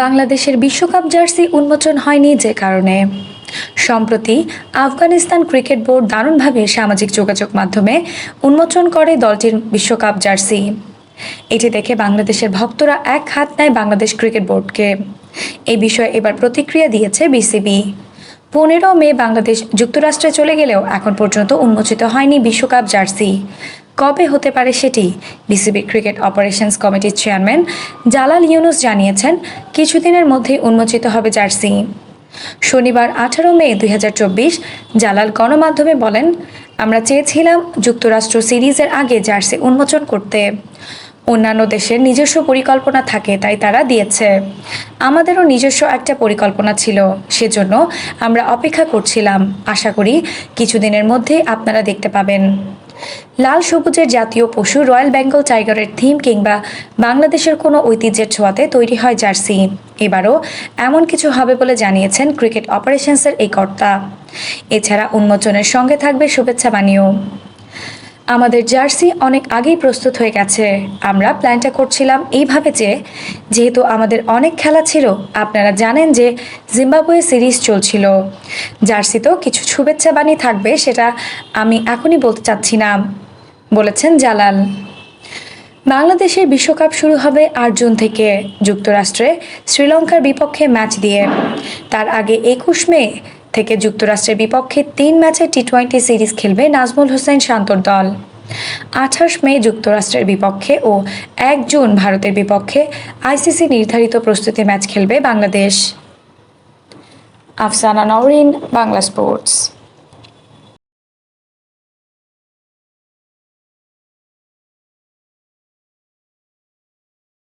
বাংলাদেশের বিশ্বকাপ জার্সি উন্মোচন হয়নি যে কারণে। সম্প্রতি আফগানিস্তান ক্রিকেট বোর্ড দারুণভাবে সামাজিক যোগাযোগ মাধ্যমে উন্মোচন করে দলটির বিশ্বকাপ জার্সি। এটি দেখে বাংলাদেশের ভক্তরা এক হাত নেয় বাংলাদেশ ক্রিকেট বোর্ডকে। এই বিষয়ে এবার প্রতিক্রিয়া দিয়েছে বিসিবি। পনেরো মে বাংলাদেশ যুক্তরাষ্ট্রে চলে গেলেও এখন পর্যন্ত উন্মোচিত হয়নি বিশ্বকাপ জার্সি। কবে হতে পারে সেটি বিসিবি ক্রিকেট অপারেশনস কমিটির চেয়ারম্যান জালাল ইউনুস জানিয়েছেন, কিছুদিনের মধ্যেই উন্মোচিত হবে জার্সি। শনিবার আঠারো মে দুই হাজার চব্বিশ জালাল গণমাধ্যমে বলেন, আমরা চেয়েছিলাম যুক্তরাষ্ট্র সিরিজের আগে জার্সি উন্মোচন করতে। অন্যান্য দেশের নিজস্ব পরিকল্পনা থাকে তাই তারা দিয়েছে। আমাদেরও নিজস্ব একটা পরিকল্পনা ছিল, সেজন্য আমরা অপেক্ষা করছিলাম। আশা করি কিছুদিনের মধ্যেই আপনারা দেখতে পাবেন। লাল সবুজের জাতীয় পশু রয়্যাল বেঙ্গল টাইগারের থিম কিংবা বাংলাদেশের কোনো ঐতিহ্যের ছোঁয়াতে তৈরি হয় জার্সি। এবারও এমন কিছু হবে বলে জানিয়েছেন ক্রিকেট অপারেশনসের এই কর্তা। এছাড়া উন্মোচনের সঙ্গে থাকবে শুভেচ্ছা বাণীও। আমাদের জার্সি অনেক আগেই প্রস্তুত হয়ে গেছে। আমরা প্ল্যানটা করছিলাম এইভাবে যে, যেহেতু আমাদের অনেক খেলা ছিল, আপনারা জানেন যে জিম্বাবুয়ে সিরিজ চলছিল। জার্সি তো কিছু শুভেচ্ছা বাণী থাকবে, সেটা আমি এখনই বলতে চাচ্ছি না, বলেছেন জালাল। বাংলাদেশের বিশ্বকাপ শুরু হবে আট জুন থেকে, যুক্তরাষ্ট্রে শ্রীলঙ্কার বিপক্ষে ম্যাচ দিয়ে। তার আগে একুশ মে থেকে যুক্তরাষ্ট্রের বিপক্ষে তিন ম্যাচে টি টোয়েন্টি সিরিজ খেলবে নাজমুল হোসেন শান্তর দল। আঠাশ মে যুক্তরাষ্ট্রের বিপক্ষে ও এক জুন ভারতের বিপক্ষে আইসিসি নির্ধারিত প্রস্তুতি ম্যাচ খেলবে বাংলাদেশ। আফসানা নওরিন, বাংলা স্পোর্টস।